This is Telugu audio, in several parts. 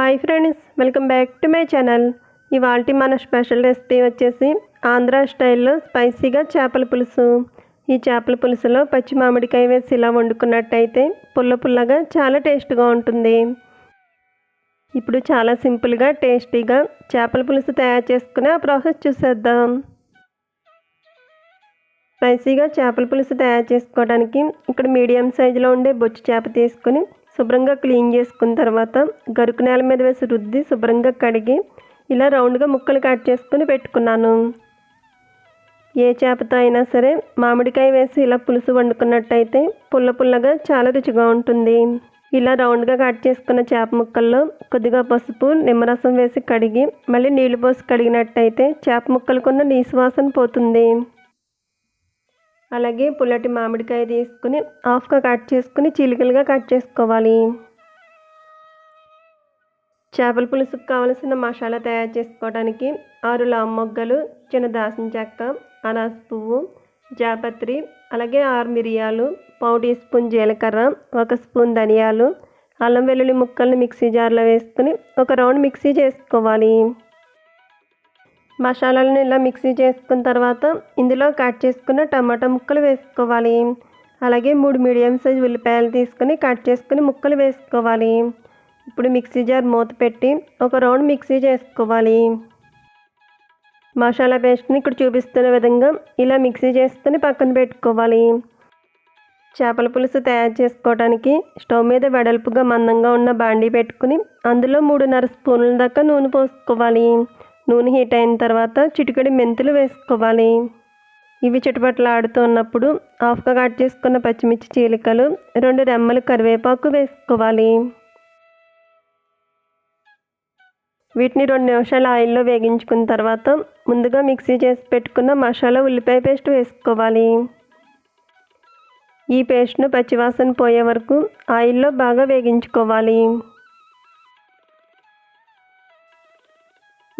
Hi friends welcome back to my channel. ఇవాళ మన స్పెషల్ రెసిపీ వచ్చేసి ఆంధ్ర స్టైల్లో స్పైసీగా చేపల పులుసు. ఈ చేపల పులుసులో పచ్చి మామిడికాయ వేసి ఇలా వండుకున్నట్టయితే పుల్ల పుల్లగా చాలా టేస్ట్గా ఉంటుంది. ఇప్పుడు చాలా సింపుల్గా టేస్టీగా చేపల పులుసు తయారు చేసుకునే ఆ ప్రాసెస్ చూసేద్దాం. స్పైసీగా చేపల పులుసు తయారు చేసుకోవడానికి ఇక్కడ మీడియం సైజులో ఉండే బొచ్చు చేప తీసుకొని శుభ్రంగా క్లీన్ చేసుకున్న తర్వాత గరుకు నేల మీద వేసి రుద్ది శుభ్రంగా కడిగి ఇలా రౌండ్గా ముక్కలు కట్ చేసుకుని పెట్టుకున్నాను. ఏ చేపతో అయినా సరే మామిడికాయ వేసి ఇలా పులుసు వండుకున్నట్టయితే పుల్ల పుల్లగా చాలా రుచిగా ఉంటుంది. ఇలా రౌండ్గా కట్ చేసుకున్న చేప ముక్కల్లో కొద్దిగా పసుపు నిమ్మరసం వేసి కడిగి మళ్ళీ నీళ్ళు పోసి కడిగినట్టయితే చేప ముక్కలకున్న నీసు వాసన పోతుంది. అలాగే పుల్లటి మామిడికాయ తీసుకుని హాఫ్గా కట్ చేసుకుని చిలికలుగా కట్ చేసుకోవాలి. చేపల పులుసుకు కావలసిన మసాలా తయారు చేసుకోవడానికి ఆరు లామ్ మొగ్గలు చిన్న దాసిన చెక్క అనాస పువ్వు జాపత్రి అలాగే ఆరు మిరియాలు పావు టీ స్పూన్ జీలకర్ర ఒక స్పూన్ ధనియాలు అల్లం వెల్లుల్లి ముక్కల్ని మిక్సీ జార్లో వేసుకుని ఒక రౌండ్ మిక్సీ చేసుకోవాలి. మసాలాలను ఇలా మిక్సీ చేసుకున్న తర్వాత ఇందులో కట్ చేసుకున్న టమాటా ముక్కలు వేసుకోవాలి. అలాగే మూడు మీడియం సైజ్ ఉల్లిపాయలు తీసుకుని కట్ చేసుకుని ముక్కలు వేసుకోవాలి. ఇప్పుడు మిక్సీ జార్ మూత పెట్టి ఒక రౌండ్ మిక్సీ చేసుకోవాలి. మసాలా పేస్ట్ని ఇక్కడ చూపిస్తున్న విధంగా ఇలా మిక్సీ చేసుకుని పక్కన పెట్టుకోవాలి. చేపల పులుసు తయారు చేసుకోవడానికి స్టవ్ మీద వెడల్పుగా మందంగా ఉన్న బాండీ పెట్టుకుని అందులో మూడున్నర స్పూన్ల దాకా నూనె పోసుకోవాలి. నూనె హీట్ అయిన తర్వాత చిటికడి మెంతులు వేసుకోవాలి. ఇవి చుట్టుపట్ల ఉన్నప్పుడు హాఫ్గా కట్ చేసుకున్న పచ్చిమిర్చి చీలికలు రెండు రెమ్మలు కరివేపాకు వేసుకోవాలి. వీటిని రెండు నిమిషాలు ఆయిల్లో వేగించుకున్న తర్వాత ముందుగా మిక్సీ చేసి పెట్టుకున్న మసాలా ఉల్లిపాయ పేస్ట్ వేసుకోవాలి. ఈ పేస్ట్ను పచ్చివాసన పోయే వరకు ఆయిల్లో బాగా వేగించుకోవాలి.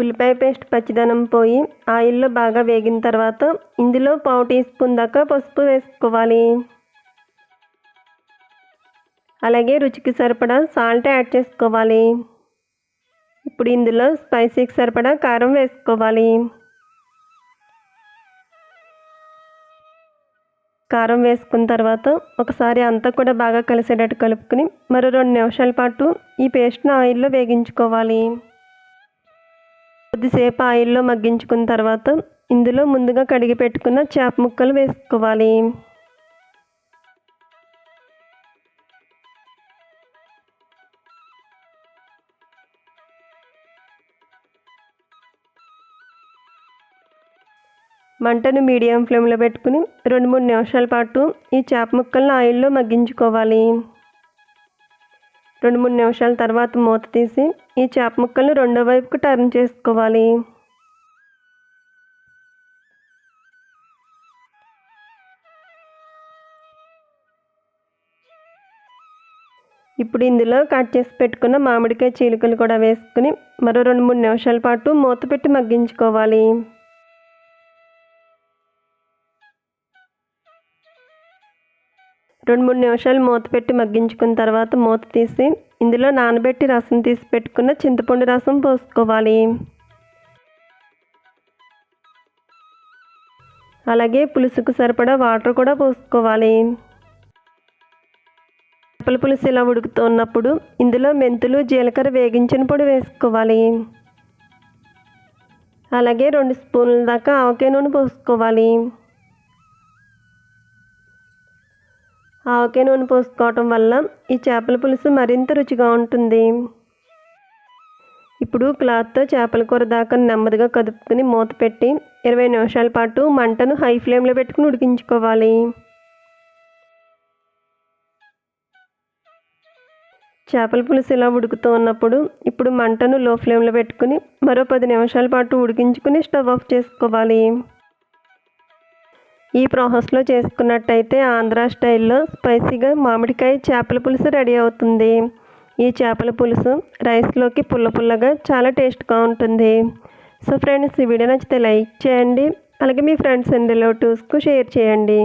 ఉల్లిపాయ పేస్ట్ పచ్చిదనం పోయి ఆయిల్లో బాగా వేగిన తర్వాత ఇందులో పావు టీ స్పూన్ దాకా పసుపు వేసుకోవాలి. అలాగే రుచికి సరిపడా సాల్ట్ యాడ్ చేసుకోవాలి. ఇప్పుడు ఇందులో స్పైసీకి సరిపడా కారం వేసుకోవాలి. కారం వేసుకున్న తర్వాత ఒకసారి అంతా కూడా బాగా కలిసేటట్టు కలుపుకుని మరో రెండు నిమిషాల పాటు ఈ పేస్ట్ను ఆయిల్లో వేగించుకోవాలి. కొద్దిసేపు ఆయిల్లో మగ్గించుకున్న తర్వాత ఇందులో ముందుగా కడిగి పెట్టుకున్న చేప ముక్కలు వేసుకోవాలి. మంటను మీడియం ఫ్లేమ్లో పెట్టుకుని రెండు మూడు నిమిషాల పాటు ఈ చేప ముక్కలను ఆయిల్లో మగ్గించుకోవాలి. రెండు మూడు నిమిషాల తర్వాత మూత తీసి ఈ చేప ముక్కలను రెండో వైపుకు టర్న్ చేసుకోవాలి. ఇప్పుడు ఇందులో కట్ చేసి పెట్టుకున్న మామిడికాయ చీలికలు కూడా వేసుకుని మరో రెండు మూడు నిమిషాల పాటు మూత పెట్టి మగ్గించుకోవాలి. రెండు మూడు నిమిషాలు మూత పెట్టి మగ్గించుకున్న తర్వాత మూత తీసి ఇందులో నానబెట్టి రసం తీసి పెట్టుకున్న చింతపండు రసం పోసుకోవాలి. అలాగే పులుసుకు సరిపడా వాటర్ కూడా పోసుకోవాలి. చేపల పులుసు ఇలా ఉడుకుతూ ఉన్నప్పుడు ఇందులో మెంతులు జీలకర్ర వేగించిన పొడి వేసుకోవాలి. అలాగే రెండు స్పూన్ల దాకా ఆవకాయ నూనె పోసుకోవాలి. ఆవకాయ నూనె పోసుకోవటం వల్ల ఈ చేపల పులుసు మరింత రుచిగా ఉంటుంది. ఇప్పుడు క్లాత్తో చేపల కూర దాకా నెమ్మదిగా కదుపుకుని మూత పెట్టి ఇరవై నిమిషాల పాటు మంటను హై ఫ్లేమ్లో పెట్టుకుని ఉడికించుకోవాలి. చేపల పులుసు ఇలా ఉడుకుతూ ఉన్నప్పుడు ఇప్పుడు మంటను లో ఫ్లేమ్లో పెట్టుకుని మరో పది నిమిషాల పాటు ఉడికించుకుని స్టవ్ ఆఫ్ చేసుకోవాలి. ఈ ప్రాసెస్లో చేసుకున్నట్టయితే ఆంధ్ర స్టైల్లో స్పైసీగా మామిడికాయ చేపల పులుసు రెడీ అవుతుంది. ఈ చేపల పులుసు రైస్లోకి పుల్ల పుల్లగా చాలా టేస్ట్గా ఉంటుంది. సో ఫ్రెండ్స్ ఈ వీడియో నచ్చితే లైక్ చేయండి. అలాగే మీ ఫ్రెండ్స్ అండ్ రిలేటివ్స్కు షేర్ చేయండి.